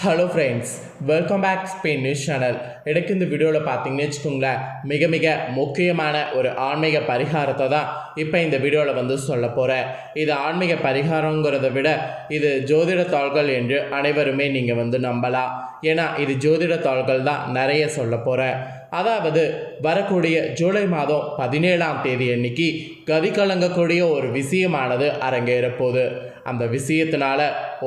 Hello friends welcome back Spain news channel எனக்கு இந்த வீடியோவில் பார்த்தீங்கன்னு வச்சுக்கோங்களேன் மிக மிக முக்கியமான ஒரு ஆன்மீக பரிகாரத்தை தான் இப்போ இந்த வீடியோவில் வந்து சொல்ல போகிறேன் இது ஆன்மீக பரிகாரங்கிறத விட இது ஜோதிட தாள்கள் என்று அனைவருமே நீங்கள் வந்து நம்பலாம். ஏன்னா இது ஜோதிட தாள்கள் தான் நிறைய சொல்ல போகிறேன் அதாவது வரக்கூடிய ஜூலை மாதம் பதினேழாம் தேதி அன்னைக்கு கதி கலங்கக்கூடிய ஒரு விஷயமானது அரங்கேறப்போகுது. அந்த விஷயத்தினால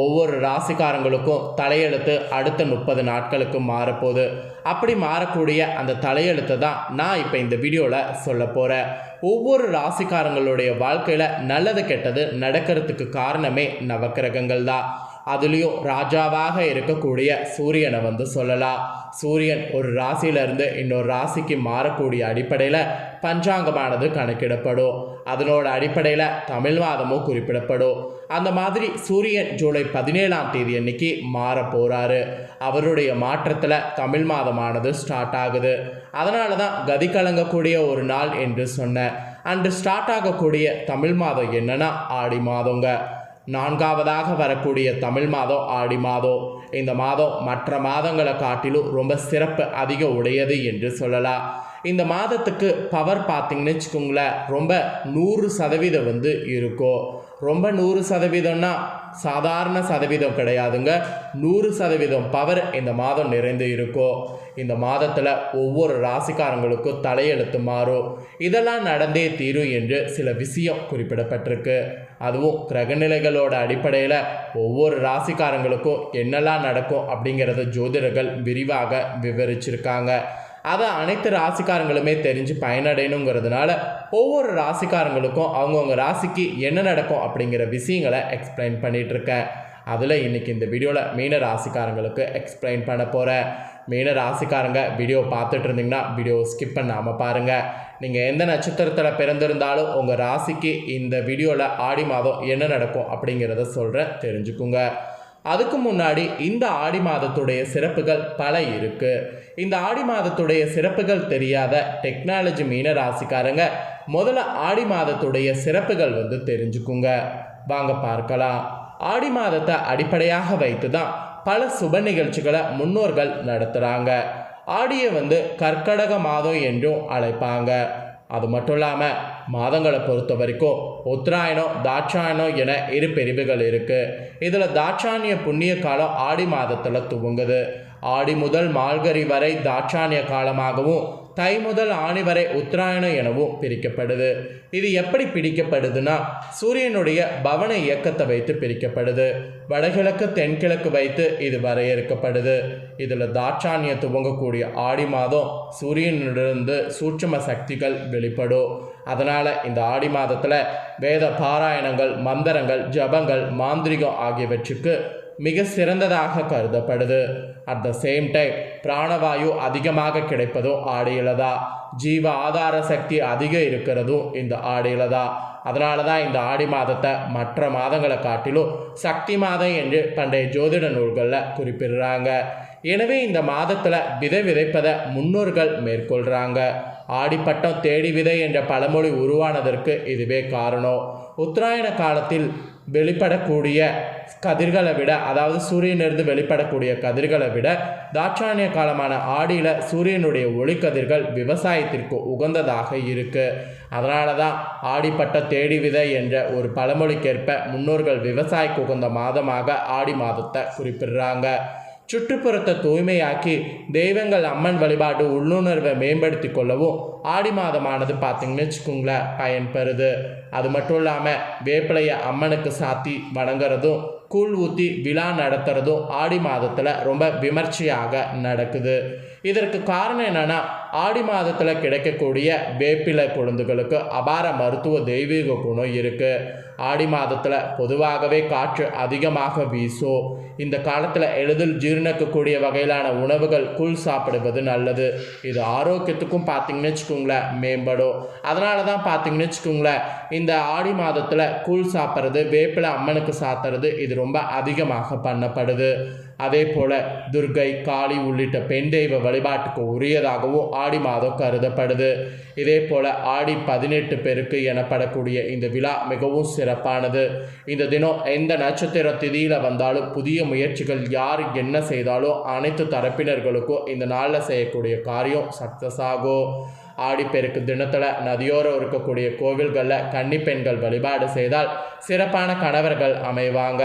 ஒவ்வொரு ராசிக்காரங்களுக்கும் தலையெழுத்து அடுத்த முப்பது நாட்களுக்கு மாறப்போகுது. அப்படி மாறக்கூடிய அந்த தலையெழுத்தை தான் நான் இப்போ இந்த வீடியோவில் சொல்ல போகிறேன் ஒவ்வொரு ராசிக்காரங்களுடைய வாழ்க்கையில் நல்லது கெட்டது நடக்கிறதுக்கு காரணமே நவக்கிரகங்கள் தான். அதுலேயும் ராஜாவாக இருக்கக்கூடிய சூரியனை வந்து சொல்லலாம். சூரியன் ஒரு ராசியிலிருந்து இன்னொரு ராசிக்கு மாறக்கூடிய அடிப்படையில் பஞ்சாங்கமானது கணக்கிடப்படும். அதனோட அடிப்படையில் தமிழ் மாதமும் குறிப்பிடப்படும். அந்த மாதிரி சூரியன் ஜூலை பதினேழாம் தேதி அன்னைக்கு மாற போகிறாரு அவருடைய மாற்றத்தில் தமிழ் மாதமானது ஸ்டார்ட் ஆகுது. அதனால தான் கதி கலங்கக்கூடிய ஒரு நாள் என்று சொன்னேன். அன்று ஸ்டார்ட் ஆகக்கூடிய தமிழ் மாதம் என்னன்னா ஆடி மாதங்க. நான்காவதாக வரக்கூடிய தமிழ் மாதம் ஆடி மாதம். இந்த மாதம் மற்ற மாதங்களை காட்டிலும் ரொம்ப சிறப்பு அதிக உடையது என்று சொல்லலாம். இந்த மாதத்துக்கு பவர் பார்த்திங்கன்னு வச்சுக்கோங்களேன் ரொம்ப நூறு சதவீதம் வந்து இருக்கும். ரொம்ப நூறு சதவீதம்னா சாதாரண சதவீதம் கிடையாதுங்க. நூறு சதவீதம் பவர் இந்த மாதம் நிறைந்து இருக்கும் இந்த மாதத்தில் ஒவ்வொரு ராசிக்காரங்களுக்கும் தலையெழுத்து மாறும். இதெல்லாம் நடந்தே தீரும் என்று சில விஷயம் குறிப்பிடப்பட்டிருக்கு. அதுவும் கிரகநிலைகளோட அடிப்படையில் ஒவ்வொரு ராசிக்காரங்களுக்கும் என்னெல்லாம் நடக்கும் அப்படிங்கிறத ஜோதிடர்கள் விரிவாக விவரிச்சிருக்காங்க. அதை அனைத்து ராசிக்காரங்களுமே தெரிஞ்சு பயனடையணுங்கிறதுனால ஒவ்வொரு ராசிக்காரங்களுக்கும் அவங்கவுங்க ராசிக்கு என்ன நடக்கும் அப்படிங்கிற விஷயங்களை எக்ஸ்பிளைன் பண்ணிகிட்ருக்கேன் இருக்கேன் அதில் இன்றைக்கி இந்த வீடியோவில் மீன ராசிக்காரங்களுக்கு எக்ஸ்பிளைன் பண்ண போகிறேன் மீன ராசிக்காரங்க வீடியோ பார்த்துட்டு இருந்தீங்கன்னா வீடியோ ஸ்கிப் பண்ணாமல் பாருங்கள் நீங்கள் எந்த நட்சத்திரத்தில் பிறந்திருந்தாலும் உங்கள் ராசிக்கு இந்த வீடியோவில் ஆடி மாதம் என்ன நடக்கும் அப்படிங்கிறத சொல்கிறேன் தெரிஞ்சுக்குங்க. அதுக்கு முன்னாடி இந்த ஆடி மாதத்துடைய சிறப்புகள் பல இருக்கு. இந்த ஆடி மாதத்துடைய சிறப்புகள் தெரியாத டெக்னாலஜி மீன ராசிக்காரங்க முதல்ல ஆடி மாதத்துடைய சிறப்புகள் வந்து தெரிஞ்சுக்குங்க. வாங்க பார்க்கலாம். ஆடி மாதத்தை அடிப்படையாக வைத்து தான் பல சுப நிகழ்ச்சிகளை முன்னோர்கள் நடத்துகிறாங்க ஆடியை வந்து கற்கடக மாதம் என்றும் அழைப்பாங்க. அது மட்டும் இல்லாமல் மாதங்களை பொறுத்த வரைக்கும் உத்தராயணம் தாட்சாயணம் என இரு பிரிவுகள் இருக்குது இதில் தாட்சானிய புண்ணிய காலம் ஆடி மாதத்தில் துவங்குது. ஆடி முதல் மால்கரி வரை தாட்சானிய காலமாகவும் தை முதல் ஆணி வரை உத்தராயணம் எனவும் பிரிக்கப்படுது. இது எப்படி பிரிக்கப்படுதுன்னா சூரியனுடைய பவன இயக்கத்தை வைத்து பிரிக்கப்படுது. வடகிழக்கு தென்கிழக்கு வைத்து இது வரையறுக்கப்படுது. இதில் தாட்சாணிய துவங்கக்கூடிய ஆடி மாதம் சூரியனிலிருந்து சூட்சும சக்திகள் வெளிப்படும். அதனால் இந்த ஆடி மாதத்தில் வேத பாராயணங்கள் மந்திரங்கள் ஜபங்கள் மாந்திரிகம் ஆகியவற்றுக்கு மிக சிறந்ததாக கருதப்படுது. அட் த சேம் டைம் பிராணவாயு அதிகமாக கிடைப்பதும் ஆடையில் தான் ஜீவ ஆதார சக்தி அதிகம் இருக்கிறதும் இந்த ஆடையில் தான் அதனால தான் இந்த ஆடி மாதத்தை மற்ற மாதங்களை காட்டிலும் சக்தி மாதம் என்று பண்டைய ஜோதிட நூல்களில் குறிப்பிடுறாங்க. எனவே இந்த மாதத்தில் விதை விதைப்பதை முன்னோர்கள் மேற்கொள்கிறாங்க ஆடிப்பட்டம் தேடி விதை என்ற பழமொழி உருவானதற்கு இதுவே காரணம். உத்தராயண காலத்தில் வெளிப்படக்கூடிய கதிர்களை விட அதாவது சூரியனிலிருந்து வெளிப்படக்கூடிய கதிர்களை விட தாட்சானிய காலமான ஆடியில் சூரியனுடைய ஒளிக்கதிர்கள் விவசாயத்திற்கு உகந்ததாக இருக்கு. அதனால தான் ஆடிப்பட்ட தேடி விதை என்ற ஒரு பழமொழிக்கேற்ப முன்னோர்கள் விவசாயிக்கு உகந்த மாதமாக ஆடி மாதத்தை குறிப்பிடுறாங்க. சுற்றுப்புறத்தை தூய்மையாக்கி தெய்வங்கள் அம்மன் வழிபாடு உள்ளுணர்வை மேம்படுத்தி கொள்ளவும் ஆடி மாதமானது பார்த்திங்கன்னு வச்சுக்கோங்களேன் பயன்பெறுது. அது மட்டும் இல்லாமல் வேப்பிலையை அம்மனுக்கு சாத்தி வணங்குறதும் கூழ் ஊற்றி விழா நடத்துறதும் ஆடி மாதத்தில் ரொம்ப விமர்சையாக நடக்குது. இதற்கு காரணம் என்னென்னா ஆடி மாதத்தில் கிடைக்கக்கூடிய வேப்பிலை கொழுந்துகளுக்கு அபார மருத்துவ தெய்வீக குணம் இருக்குது ஆடி மாதத்தில் பொதுவாகவே காற்று அதிகமாக வீசும் இந்த காலத்தில் எளிதில் ஜீர்ணிக்கக்கூடிய வகையிலான உணவுகள் கூழ் சாப்பிடுவது நல்லது. இது ஆரோக்கியத்துக்கும் பார்த்தீங்கன்னு வச்சுக்கோங்களேன் மேம்படும். அதனால தான் பார்த்தீங்கன்னு வச்சுக்கோங்களேன் இந்த ஆடி மாதத்தில் கூழ் சாப்பிட்றது வேப்பிலை அம்மனுக்கு சாத்துறது இது ரொம்ப அதிகமாக பண்ணப்படுது. அதே போல் துர்கை காளி உள்ளிட்ட பெண் தெய்வ வழிபாட்டுக்கு உரியதாகவும் ஆடி மாதம் கருதப்படுது. இதே போல் ஆடி பதினெட்டு பெருக்கு எனப்படக்கூடிய இந்த விழா மிகவும் சிறப்பானது. இந்த தினம் எந்த நட்சத்திர திதியில் வந்தாலும் புதிய முயற்சிகள் யார் என்ன செய்தாலும் அனைத்து தரப்பினர்களுக்கும் இந்த நாளில் செய்யக்கூடிய காரியம் சக்ஸஸ் ஆகும். ஆடிப்பெருக்கு தினத்தில் நதியோரம் இருக்கக்கூடிய கோவில்களில் கன்னி பெண்கள் வழிபாடு செய்தால் சிறப்பான கணவர்கள் அமைவாங்க.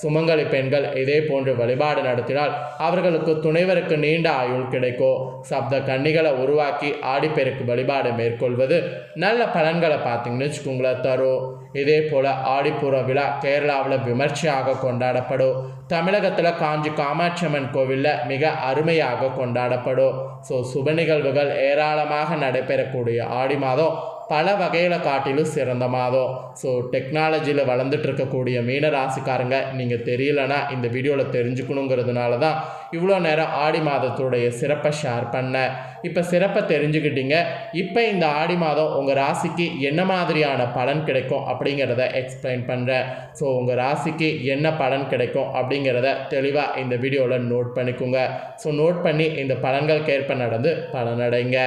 சுமங்கலி பெண்கள் இதே போன்று வழிபாடு நடத்தினால் அவர்களுக்கு துணைவருக்கு நீண்ட ஆயுள் கிடைக்கும். சப்த கன்னிகளை உருவாக்கி ஆடிப்பெருக்கு வழிபாடு மேற்கொள்வது நல்ல பலன்களை பார்த்தீங்கன்னு வச்சுக்கோங்களேன் தரும். இதே போல் ஆடிப்புற விழா கேரளாவில் விமர்சையாக கொண்டாடப்படும். தமிழகத்தில் காஞ்சி காமாட்சி அம்மன் கோவிலில் மிக அருமையாக கொண்டாடப்படும். ஸோ சுப நிகழ்வுகள் ஏராளமாக நடைபெறக்கூடிய ஆடி மாதம் பல வகையில் காட்டிலும் சிறந்த மாதம். ஸோ டெக்னாலஜியில் வளர்ந்துட்டு இருக்கக்கூடிய மீன ராசிக்காரங்க நீங்கள் தெரியலனா இந்த வீடியோவில் தெரிஞ்சுக்கணுங்கிறதுனால தான் இவ்வளோ நேரம் ஆடி மாதத்துடைய சிறப்பை ஷேர் பண்ணேன் இப்போ சிறப்பை தெரிஞ்சுக்கிட்டீங்க. இப்போ இந்த ஆடி மாதம் உங்கள் ராசிக்கு என்ன மாதிரியான பலன் கிடைக்கும் அப்படிங்கிறத எக்ஸ்பிளைன் பண்ணுறேன் ஸோ உங்கள் ராசிக்கு என்ன பலன் கிடைக்கும் அப்படிங்கிறத தெளிவாக இந்த வீடியோவில் நோட் பண்ணிக்கோங்க. ஸோ நோட் பண்ணி இந்த பலன்களுக்கு ஏற்ப நடந்து பலனடைங்க.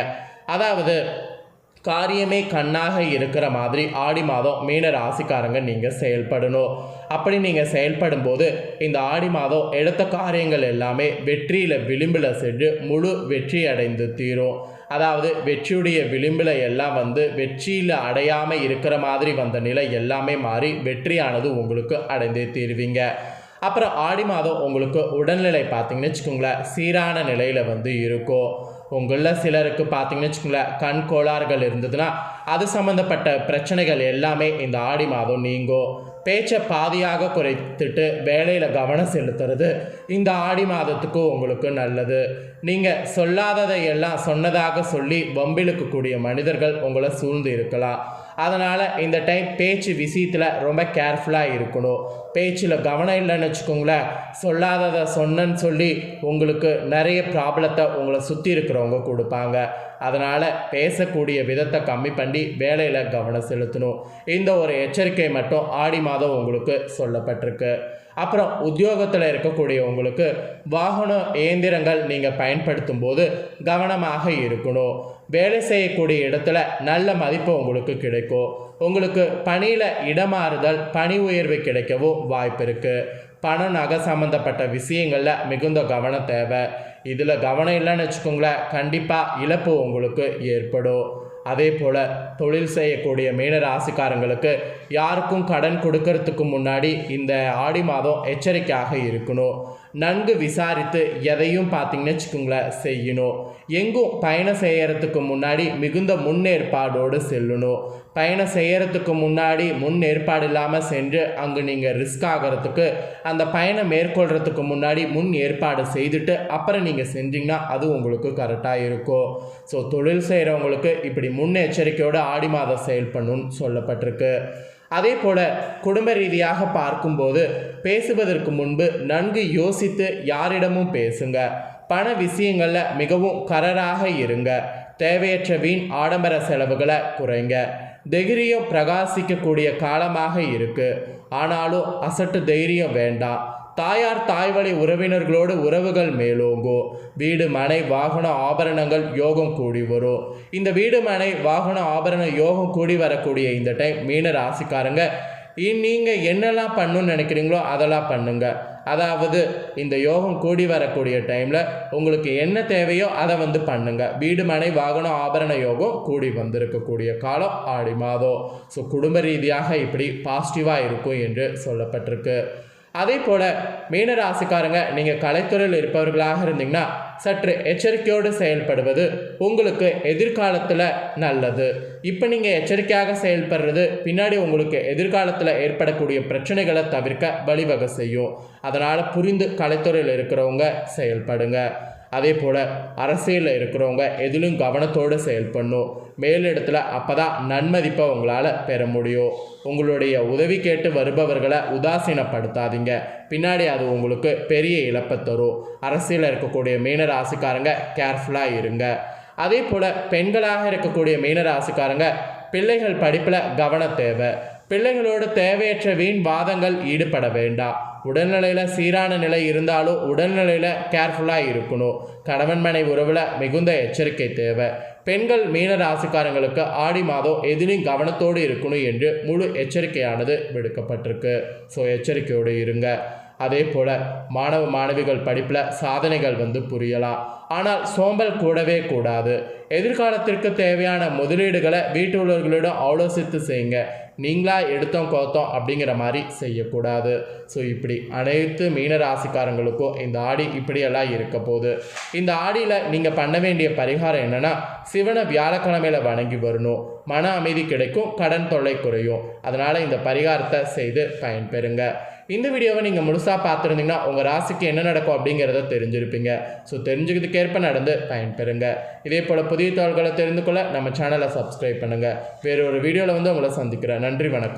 அதாவது காரியமே கண்ணாக இருக்கிற மாதிரி ஆடி மாதம் மீன ராசிக்காரங்க நீங்கள் செயல்படணும். அப்படி நீங்கள் செயல்படும் போது இந்த ஆடி மாதம் எடுத்த காரியங்கள் எல்லாமே வெற்றியில் விளிம்பில் சென்று முழு வெற்றி அடைந்து தீரும். அதாவது வெற்றியுடைய விளிம்பில் எல்லாம் வந்து வெற்றியில் அடையாமல் இருக்கிற மாதிரி வந்த நிலை எல்லாமே மாறி வெற்றியானது உங்களுக்கு அடைந்தே தீருவீங்க. அப்புறம் ஆடி மாதம் உங்களுக்கு உடல்நிலை பார்த்தீங்கன்னு வச்சுக்கோங்களேன் சீரான நிலையில் வந்து இருக்கும். உங்களில் சிலருக்கு பார்த்தீங்கன்னு வச்சுக்கோங்களேன் கண் கோளாறுகள் இருந்ததுன்னா அது சம்மந்தப்பட்ட பிரச்சனைகள் எல்லாமே இந்த ஆடி மாதம் நீங்கும். பேச்சை பாதியாக குறைத்துட்டு வேலையில் கவனம் செலுத்துறது இந்த ஆடி மாதத்துக்கு உங்களுக்கு நல்லது. நீங்கள் சொல்லாததை எல்லாம் சொன்னதாக சொல்லி வம்பிழுக்கக்கூடிய மனிதர்கள் உங்களை சூழ்ந்து இருக்கலாம். அதனால் இந்த டைம் பேச்சு விஷயத்தில் ரொம்ப கேர்ஃபுல்லாக இருக்கணும். பேச்சில் கவனம் இல்லைன்னு வச்சுக்கோங்களேன். சொல்லாததை சொன்னேன்னு சொல்லி உங்களுக்கு நிறைய ப்ராப்ளத்தை உங்களை சுற்றி இருக்கிறவங்க கொடுப்பாங்க. அதனால் பேசக்கூடிய விதத்தை கம்மி பண்ணி வேலையில் கவனம் செலுத்தணும். இந்த ஒரு எச்சரிக்கை மட்டும் ஆடி மாதம் உங்களுக்கு சொல்லப்பட்டிருக்கு. அப்புறம் உத்தியோகத்தில் இருக்கக்கூடிய உங்களுக்கு வாகனம் இயந்திரங்கள் நீங்கள் பயன்படுத்தும் போது கவனமாக இருக்கணும். வேலை செய்யக்கூடிய இடத்துல நல்ல மதிப்பு உங்களுக்கு கிடைக்கும். உங்களுக்கு பணியில் இடமாறுதல் பணி உயர்வு கிடைக்கவும் வாய்ப்பு இருக்குது பணம் நகை சம்மந்தப்பட்ட விஷயங்களில் மிகுந்த கவனம் தேவை. இதில் கவனம் இல்லைன்னு வச்சுக்கோங்களேன் கண்டிப்பாக இழப்பு உங்களுக்கு ஏற்படும். அதே போல் தொழில் செய்யக்கூடிய மீன ராசிக்காரங்களுக்கு யாருக்கும் கடன் கொடுக்கறதுக்கு முன்னாடி இந்த ஆடி மாதம் எச்சரிக்கையாக இருக்கணும். நன்கு விசாரித்து எதையும் பார்த்தீங்கன்னு வச்சுக்கோங்களேன் செய்யணும். எங்கும் பயணம் செய்கிறதுக்கு முன்னாடி மிகுந்த முன்னேற்பாடோடு செல்லணும். பயணம் செய்கிறதுக்கு முன்னாடி முன் ஏற்பாடு இல்லாமல் சென்று அங்கே நீங்கள் ரிஸ்க் ஆகிறதுக்கு அந்த பயணம் மேற்கொள்கிறதுக்கு முன்னாடி முன் ஏற்பாடு செய்துட்டு அப்புறம் நீங்கள் செஞ்சிங்கன்னா அது உங்களுக்கு கரெக்டாக இருக்கும். ஸோ தொழில் செய்கிறவங்களுக்கு இப்படி முன்னெச்சரிக்கையோடு ஆடி மாதம் செயல்படணும்னு சொல்லப்பட்டிருக்கு. அதே போல் குடும்ப ரீதியாக பார்க்கும்போது பேசுவதற்கு முன்பு நன்கு யோசித்து யாரிடமும் பேசுங்க. பண விஷயங்களில் மிகவும் கரராக இருங்க. தேவையற்ற வீண் ஆடம்பர செலவுகளை குறைங்க. தைரியம் பிரகாசிக்கக்கூடிய காலமாக இருக்கு. ஆனாலும் அசட்டு தைரியம் வேண்டாம். தாயார் தாய்வழி உறவினர்களோடு உறவுகள் மேலோங்கும் வீடு மனை வாகன ஆபரணங்கள் யோகம் கூடி வரும் இந்த வீடு மனை வாகன ஆபரண யோகம் கூடி வரக்கூடிய இந்த டைம் மீன ராசிக்காரங்க நீங்கள் என்னெல்லாம் பண்ணணும்னு நினைக்கிறீங்களோ அதெல்லாம் பண்ணுங்க. அதாவது இந்த யோகம் கூடி வரக்கூடிய டைமில் உங்களுக்கு என்ன தேவையோ அதை வந்து பண்ணுங்க. வீடு மனை வாகனம் ஆபரண யோகம் கூடி வந்திருக்கக்கூடிய காலம் ஆடி மாதம். ஸோ குடும்ப ரீதியாக இப்படி பாசிட்டிவாக இருக்கும் என்று சொல்லப்பட்டிருக்கு. அதே போல் மீனராசிக்காரங்க நீங்கள் கலைத்துறையில் இருப்பவர்களாக இருந்தீங்கன்னா சற்று எச்சரிக்கையோடு செயல்படுவது உங்களுக்கு எதிர்காலத்தில் நல்லது. இப்போ நீங்கள் எச்சரிக்கையாக செயல்படுறது பின்னாடி உங்களுக்கு எதிர்காலத்தில் ஏற்படக்கூடிய பிரச்சனைகளை தவிர்க்க வழிவகை செய்யும். அதனால் புரிந்து கலைத்துறையில் இருக்கிறவங்க செயல்படுங்க. அதே போல் அரசியலில் இருக்கிறவங்க எதிலும் கவனத்தோடு செயல்படணும். மேலிடத்தில் அப்போ தான் நன்மதிப்பை உங்களால் பெற முடியும். உங்களுடைய உதவி கேட்டு வருபவர்களை உதாசீனப்படுத்தாதீங்க. பின்னாடி அது உங்களுக்கு பெரிய இழப்பை தரும். அரசியலில் இருக்கக்கூடிய மீன ராசிக்காரங்க கேர்ஃபுல்லாக இருங்க. அதே போல் பெண்களாக இருக்கக்கூடிய மீன ராசிக்காரங்க பிள்ளைகள் படிப்பில் கவனம் தேவை. பிள்ளைகளோடு தேவையற்ற வீண் வாதங்கள் ஈடுபட வேண்டாம் உடல்நிலையில் சீரான நிலை இருந்தாலும் உடல்நிலையில் கேர்ஃபுல்லாக இருக்கணும். கணவன்மனை உறவில் மிகுந்த எச்சரிக்கை தேவை. பெண்கள் மீன ராசிக்காரங்களுக்கு ஆடி மாதம் எதிலும் கவனத்தோடு இருக்கணும் என்று முழு எச்சரிக்கையானது விடுக்கப்பட்டிருக்கு. ஸோ எச்சரிக்கையோடு இருங்க. அதே போல் மாணவ மாணவிகள் படிப்பில் சாதனைகள் வந்து புரியலாம். ஆனால் சோம்பல் கூடவே கூடாது. எதிர்காலத்திற்கு தேவையான முதலீடுகளை வீட்டு உள்ளவர்களிடம் ஆலோசித்து செய்யுங்க. நீங்களா எடுத்தோம் கோத்தோம் அப்படிங்கிற மாதிரி செய்யக்கூடாது. ஸோ இப்படி அனைத்து மீன ராசிக்காரங்களுக்கும் இந்த ஆடி இப்படியெல்லாம் இருக்க போகுது. இந்த ஆடியில் நீங்கள் பண்ண வேண்டிய பரிகாரம் என்னென்னா சிவனை வியாழக்கிழமையில் வணங்கி வரணும். மன அமைதி கிடைக்கும் கடன் தொல்லை குறையும். அதனால் இந்த பரிகாரத்தை செய்து பயன்பெறுங்க. இந்த வீடியோவை நீங்கள் முழுசாக பார்த்துருந்தீங்கன்னா உங்கள் ராசிக்கு என்ன நடக்கும் அப்படிங்கிறத தெரிஞ்சிருப்பீங்க. ஸோ தெரிஞ்சுக்கிறதுக்கேற்ப நடந்து பயன்பெறுங்க. இதே போல் புதிய தகவல்களை தெரிந்து கொள்ள நம்ம சேனலை சப்ஸ்கிரைப் பண்ணுங்கள் வேறு ஒரு வீடியோவில் வந்து உங்களை சந்திக்கிறேன். நன்றி வணக்கம்.